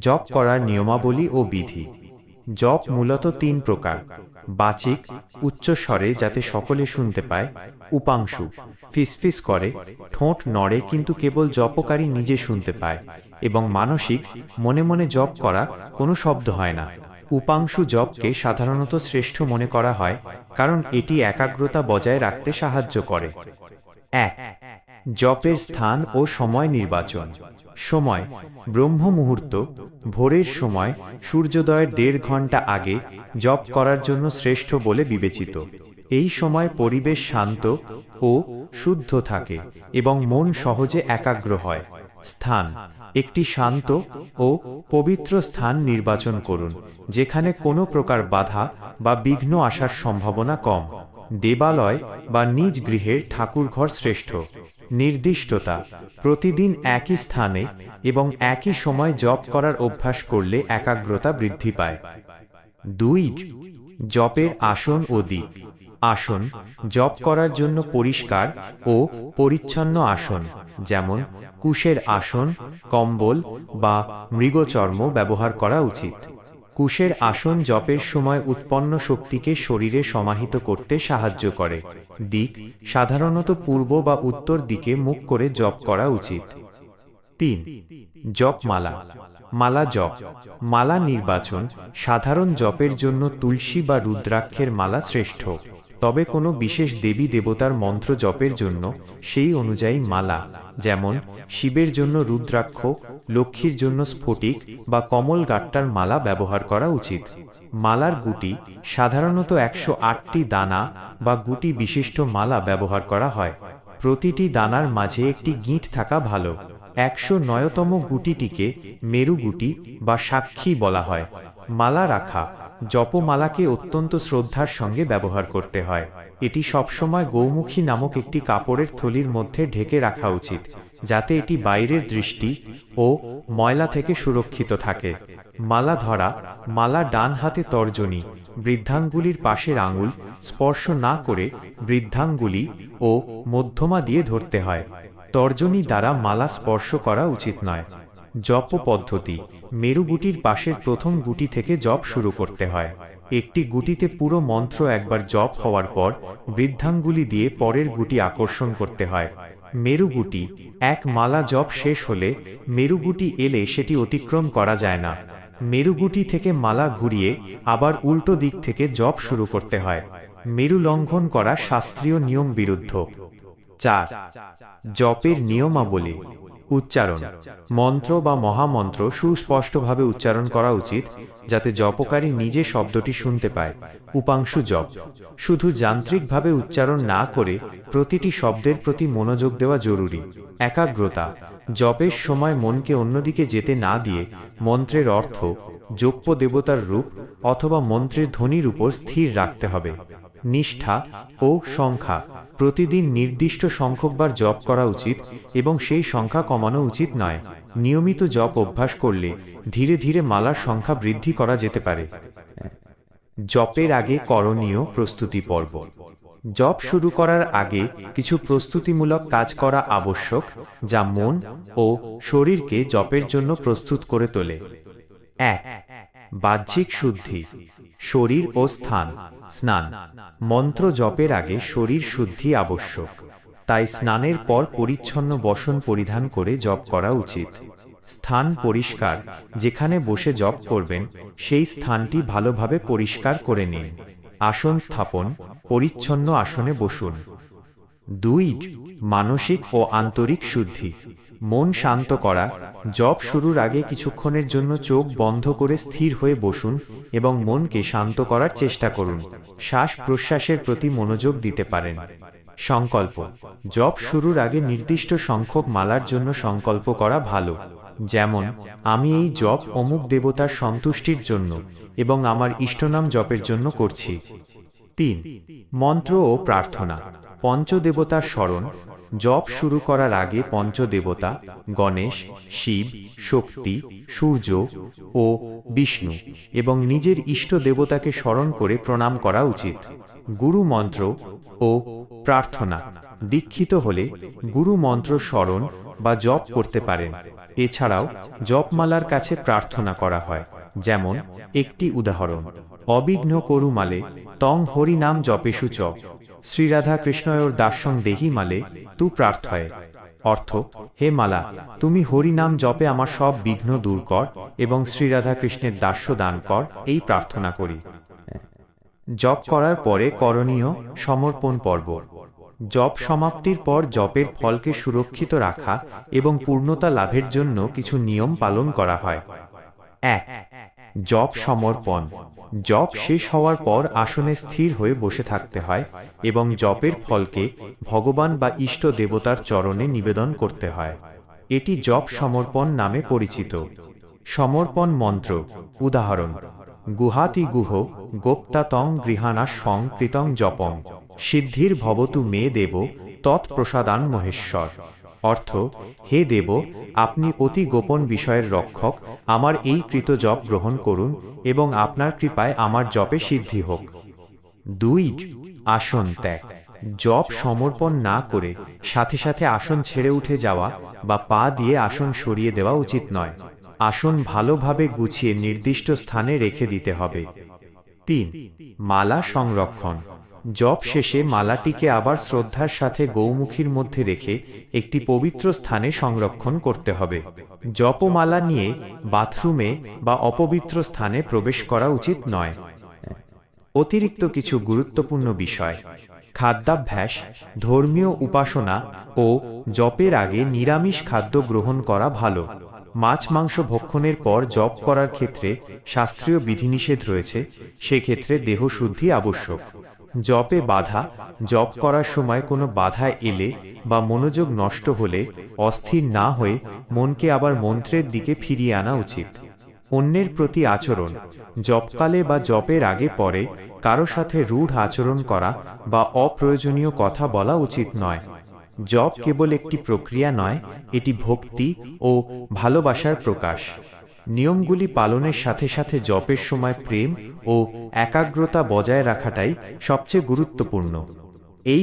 জপ করার নিয়মাবলী ও বিধি। জপ মূলত তিন প্রকার। বাচিক উচ্চস্বরে যাতে সকলে শুনতে পায়। উপাংশু, ফিসফিস করে, ঠোঁট নড়ে কিন্তু কেবল জপকারী নিজে শুনতে পায়। এবং মানসিক, মনে মনে জপ করা কোনো শব্দ হয় না। উপাংশু জপকে সাধারণত শ্রেষ্ঠ মনে করা হয়, কারণ এটি একাগ্রতা বজায় রাখতে সাহায্য করে। এক, জপের স্থান ও সময় নির্বাচন। সময় ব্রহ্ম মুহূর্ত ভোরের সময়, সূর্যোদয়ের দেড় ঘণ্টা আগে জপ করার জন্য শ্রেষ্ঠ বলে বিবেচিত। এই সময় পরিবেশ শান্ত ও শুদ্ধ থাকে এবং মন সহজে একাগ্র হয়। স্থান, একটি শান্ত ও পবিত্র স্থান নির্বাচন করুন, যেখানে কোনো প্রকার বাধা বা বিঘ্ন আসার সম্ভাবনা কম। দেবালয় বা নিজ গৃহের ঠাকুরঘর শ্রেষ্ঠ। নির্দিষ্টতা, প্রতিদিন একই স্থানে এবং একই সময় জপ করার অভ্যাস করলে একাগ্রতা বৃদ্ধি পায়। দুই, জপের আসন ও দিক। আসন, জপ করার জন্য পরিষ্কার ও পরিচ্ছন্ন আসন, যেমন কুশের আসন, কম্বল বা মৃগচর্ম ব্যবহার করা উচিত। কুশের আসন জপের সময় উৎপন্ন শক্তিকে শরীরে সমাহিত করতে সাহায্য করে। দিক, সাধারণত পূর্ব বা উত্তর দিকে মুখ করে জপ করা উচিত। তিন জপ মালা মালা জপ। মালা নির্বাচন সাধারণ জপের জন্য তুলসী বা রুদ্রাক্ষের মালা শ্রেষ্ঠ। তবে কোনো বিশেষ দেবী দেবতার মন্ত্র জপের জন্য সেই অনুযায়ী মালা, যেমন শিবের জন্য রুদ্রাক্ষ লক্ষ্মীর জন্য স্ফটিক বা কমল গাট্টার মালা ব্যবহার করা উচিত। মালার গুটি সাধারণত একশো আটটি দানা বা গুটি বিশিষ্ট মালা ব্যবহার করা হয়। প্রতিটি দানার মাঝে একটি গিঁট থাকা ভালো। একশো নয়তম গুটিটিকে মেরু গুটি বা সাক্ষী বলা হয়। মালা রাখা জপমালাকে অত্যন্ত শ্রদ্ধার সঙ্গে ব্যবহার করতে হয়। এটি সবসময় গৌমুখী নামক একটি কাপড়ের থলির মধ্যে ঢেকে রাখা উচিত। যাতে এটি বাইরের দৃষ্টি ও ময়লা থেকে সুরক্ষিত থাকে। মালা ধরা, মালা ডান হাতে তর্জনী, বৃদ্ধাঙ্গুলির পাশের আঙুল স্পর্শ না করে বৃদ্ধাঙ্গুলি ও মধ্যমা দিয়ে ধরতে হয়। তর্জনী দ্বারা মালা স্পর্শ করা উচিত নয়। জপ পদ্ধতি মেরু গুটির পাশের প্রথম গুটি থেকে জপ শুরু করতে হয়। একটি গুটিতে পুরো মন্ত্র একবার জপ হওয়ার পর বৃদ্ধাঙ্গুলি দিয়ে পরের গুটি আকর্ষণ করতে হয়। মেরুগুটি, এক মালা জপ শেষ হলে মেরুগুটি এলে সেটি অতিক্রম করা যায় না। মেরুগুটি থেকে মালা ঘুরিয়ে আবার উল্টো দিক থেকে জপ শুরু করতে হয়। মেরু লঙ্ঘন করা শাস্ত্রীয় নিয়ম বিরুদ্ধ। চার, জপের নিয়মাবলী। উচ্চারণ। মন্ত্র বা মহামন্ত্র সুস্পষ্টভাবে উচ্চারণ করা উচিত, যাতে জপকারী নিজে শব্দটি শুনতে পায়। উপাংশু জপ। শুধু যান্ত্রিকভাবে উচ্চারণ না করে প্রতিটি শব্দের প্রতি মনোযোগ দেওয়া জরুরি। একাগ্রতা। জপের সময় মনকে অন্যদিকে যেতে না দিয়ে মন্ত্রের অর্থ, যোগ্য দেবতার রূপ অথবা মন্ত্রের ধ্বনির উপর স্থির রাখতে হবে। নিষ্ঠা ও সংখ্যা। প্রতিদিন নির্দিষ্ট সংখ্যকবার জপ করা উচিত এবং সেই সংখ্যা কমানো উচিত নয়। নিয়মিত জপ অভ্যাস করলে ধীরে ধীরে মালার সংখ্যা বৃদ্ধি করা যেতে পারে। জপের আগে করণীয় প্রস্তুতি পর্ব। জপ শুরু করার আগে কিছু প্রস্তুতিমূলক কাজ করা আবশ্যক যা মন ও শরীরকে জপের জন্য প্রস্তুত করে তোলে। এক বাহ্যিক শুদ্ধি, শরীর ও স্থান, স্নান। মন্ত্র জপের আগে শরীর শুদ্ধি আবশ্যক। তাই স্নানের পর পরিচ্ছন্ন বসন পরিধান করে জপ করা উচিত। স্থান পরিষ্কার, যেখানে বসে জপ করবেন, সেই স্থানটি ভালোভাবে পরিষ্কার করে নিন। আসন স্থাপন, পরিচ্ছন্ন আসনে বসুন। দুই, মানসিক ও আন্তরিক শুদ্ধি। মন শান্ত করা, জপ শুরুর আগে কিছুক্ষণের জন্য চোখ বন্ধ করে স্থির হয়ে বসুন এবং মনকে শান্ত করার চেষ্টা করুন। শ্বাস প্রশ্বাসের প্রতি মনোযোগ দিতে পারেন। সংকল্প, জপ শুরুর আগে নির্দিষ্ট সংখ্যক মালার জন্য সংকল্প করা ভালো। যেমন, আমি এই জপ অমুক দেবতার সন্তুষ্টির জন্য এবং আমার ইষ্টনাম জপের জন্য করছি। তিন, মন্ত্র ও প্রার্থনা, পঞ্চদেবতার স্মরণ জপ শুরু করার আগে পঞ্চদেবতা, গণেশ, শিব, শক্তি, সূর্য ও বিষ্ণু এবং নিজের ইষ্ট দেবতাকে স্মরণ করে প্রণাম করা উচিত। গুরু মন্ত্র ও প্রার্থনা। দীক্ষিত হলে গুরু মন্ত্র স্মরণ বা জপ করতে পারেন। এছাড়াও জপমালার কাছে প্রার্থনা করা হয়, যেমন একটি উদাহরণ। অবিঘ্ন করুমালে তং হরি নাম জপেশু চ শ্রীরাধা কৃষ্ণয়োর দার্শন দেহি মালে তু প্রার্থয়ে। অর্থ, হে মালা, তুমি হরি নাম জপে আমার সব বিঘ্ন দূর কর এবং শ্রীরাধা কৃষ্ণের দাস্য দান কর, এই প্রার্থনা করি। জপ করার পরে করণীয় সমর্পণ পর্ব। জপ সমাপ্তির পর জপের ফলকে সুরক্ষিত রাখা এবং পূর্ণতা লাভের জন্য কিছু নিয়ম পালন করা হয়। এক, জপ সমর্পণ। জপ শেষ হওয়ার পর আসনে স্থির হয়ে বসে থাকতে হয় এবং জপের ফলকে ভগবান বা ইষ্ট দেবতার চরণে নিবেদন করতে হয়। এটি জপ সমর্পণ নামে পরিচিত। সমর্পণ মন্ত্র, উদাহরণ, গুহাতি গুহ গোপ্তাতং সং কৃতং জপং, সিদ্ধির ভবতু মে দেব, তৎপ্রসাদান মহেশ্বর। অর্থ, হে দেব, আপনি অতি গোপন বিষয়ের রক্ষক, আমার এই কৃত জপ গ্রহণ করুন এবং আপনার কৃপায় আমার জপে সিদ্ধি হোক। দুই, আসন ত্যাগ। জপ সমর্পণ না করে সাথে সাথে আসন ছেড়ে উঠে যাওয়া বা পা দিয়ে আসন সরিয়ে দেওয়া উচিত নয়। আসন ভালোভাবে গুছিয়ে নির্দিষ্ট স্থানে রেখে দিতে হবে। তিন, মালা সংরক্ষণ। জপ শেষে মালাটিকে আবার শ্রদ্ধার সাথে গৌমুখীর মধ্যে রেখে একটি পবিত্র স্থানে সংরক্ষণ করতে হবে। জপমালা নিয়ে বাথরুমে বা অপবিত্র স্থানে প্রবেশ করা উচিত নয়। অতিরিক্ত কিছু গুরুত্বপূর্ণ বিষয়। খাদ্যাভ্যাস, ধর্মীয় উপাসনা ও জপের আগে নিরামিষ খাদ্য গ্রহণ করা ভালো। মাছ মাংস ভক্ষণের পর জপ করার ক্ষেত্রে শাস্ত্রীয় বিধিনিষেধ রয়েছে, সেক্ষেত্রে দেহশুদ্ধি আবশ্যক। জপে বাধা, জপ করার সময় কোনো বাধা এলে বা মনোযোগ নষ্ট হলে, অস্থির না হয়ে মনকে আবার মন্ত্রের দিকে ফিরিয়ে আনা উচিত। অন্যের প্রতি আচরণ, জপকালে বা জপের আগে পরে কারও সাথে রূঢ় আচরণ করা বা অপ্রয়োজনীয় কথা বলা উচিত নয়। জপ কেবল একটি প্রক্রিয়া নয়, এটি ভক্তি ও ভালোবাসার প্রকাশ। নিয়মগুলি পালনের সাথে সাথে জপের সময় প্রেম ও একাগ্রতা বজায় রাখাটাই সবচেয়ে গুরুত্বপূর্ণ। এই